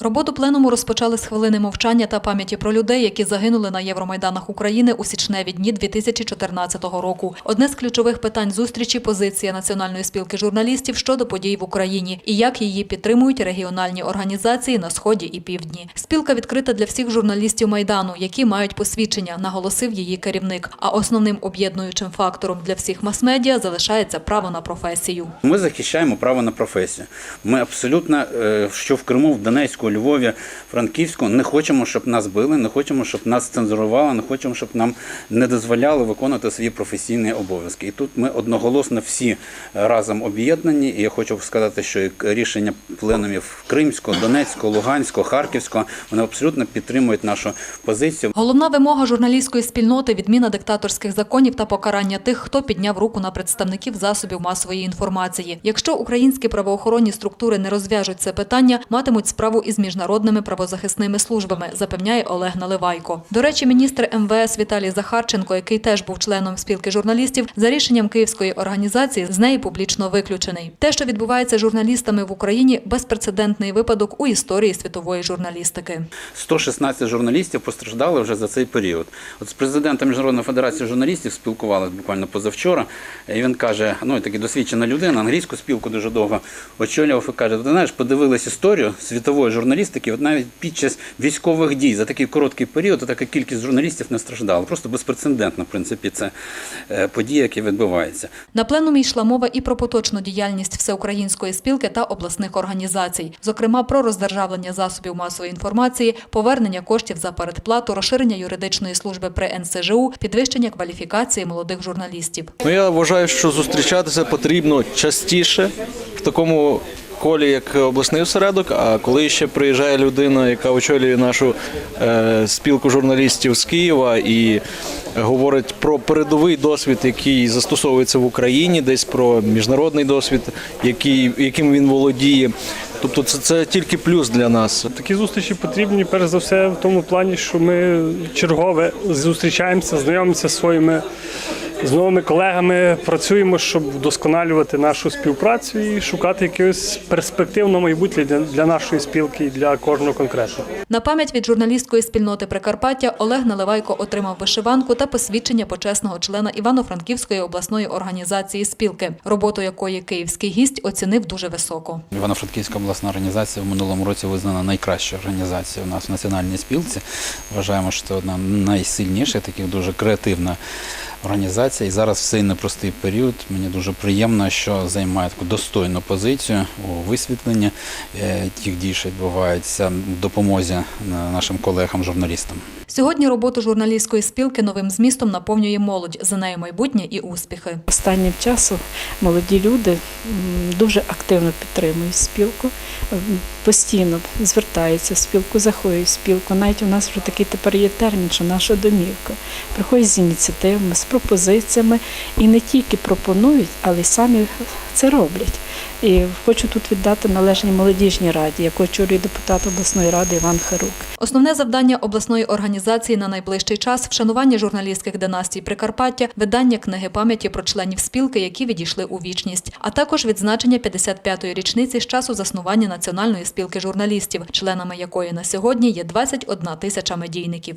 Роботу пленуму розпочали з хвилини мовчання та пам'яті про людей, які загинули на Євромайданах України у січневі дні 2014 року. Одне з ключових питань зустрічі – позиція Національної спілки журналістів щодо подій в Україні і як її підтримують регіональні організації на Сході і Півдні. Спілка відкрита для всіх журналістів Майдану, які мають посвідчення, наголосив її керівник. А основним об'єднуючим фактором для всіх мас-медіа залишається право на професію. Ми захищаємо право на професію. Ми абсолютно, е, що в Криму, в Донецьку, Львові, Франківську, не хочемо, щоб нас били, не хочемо, щоб нас цензурували, не хочемо, щоб нам не дозволяли виконувати свої професійні обов'язки. І тут ми одноголосно всі разом об'єднані. І я хочу сказати, що рішення пленумів Кримського, Донецького, Луганського, Харківського вони абсолютно підтримують нашу позицію. Головна вимога журналістської спільноти відміна диктаторських законів та покарання тих, хто підняв руку на представників засобів масової інформації. Якщо українські правоохоронні структури не розв'яжуть це питання, матимуть справу із міжнародними правозахисними службами, запевняє Олег Наливайко. До речі, міністр МВС Віталій Захарченко, який теж був членом спілки журналістів, за рішенням київської організації з неї публічно виключений. Те, що відбувається з журналістами в Україні, безпрецедентний випадок у історії світової журналістики. 116 журналістів постраждали вже за цей період. От з президентом Міжнародної федерації журналістів спілкувалися буквально позавчора. І він каже: ну такий досвідчена людина, англійську спілку дуже довго очолював і каже: ти знаєш, подивились історію світової журналістики, от навіть під час військових дій за такий короткий період така кількість журналістів не страждала. Просто безпрецедентно, в принципі, це е, подія, яка відбувається. На пленумі йшла мова і про поточну діяльність всеукраїнської спілки та обласних організацій, зокрема про роздержавлення засобів масової інформації, повернення коштів за передплату, розширення юридичної служби при НСЖУ, підвищення кваліфікації молодих журналістів. Ну, я вважаю, що зустрічатися потрібно частіше в такому колі, як обласний осередок. А коли ще приїжджає людина, яка очолює нашу е, спілку журналістів з Києва і говорить про передовий досвід, який застосовується в Україні, десь про міжнародний досвід, який, яким він володіє. Тобто це, це тільки плюс для нас. Такі зустрічі потрібні перш за все в тому плані, що ми чергове зустрічаємося, знайомимося зі своїми з новими колегами, працюємо, щоб вдосконалювати нашу співпрацю і шукати якогось перспективного майбутнє для, для нашої спілки і для кожного конкретно. На пам'ять від журналістської спільноти Прикарпаття Олег Наливайко отримав вишиванку та посвідчення почесного члена Івано-Франківської обласної організації спілки, роботу якої київський гість оцінив дуже високо. Івано-Франківська обласна організація в минулому році визнана найкращою організацією у нас в національній спілці. Вважаємо, що це одна найсильніших, таких дуже креативна організація. І зараз в цей непростий період мені дуже приємно, що займає таку достойну позицію у висвітленні е, тих дій, що відбуваються, в допомозі е, нашим колегам-журналістам. Сьогодні роботу журналістської спілки новим змістом наповнює молодь, за нею майбутнє і успіхи. Останнім часом молоді люди дуже активно підтримують спілку, постійно звертаються в спілку, заходять в спілку. Навіть у нас вже такий тепер є термін, що наша домівка. Приходять з ініціативами, з пропозиціями і не тільки пропонують, але й самі це роблять. І хочу тут віддати належні молодіжній раді, яку очолює депутат обласної ради Іван Харук. Основне завдання обласної організації на найближчий час вшанування журналістських династій Прикарпаття, видання книги пам'яті про членів спілки, які відійшли у вічність, а також відзначення 55-ї річниці з часу заснування Національної спілки журналістів, членами якої на сьогодні є 21 тисяча медійників.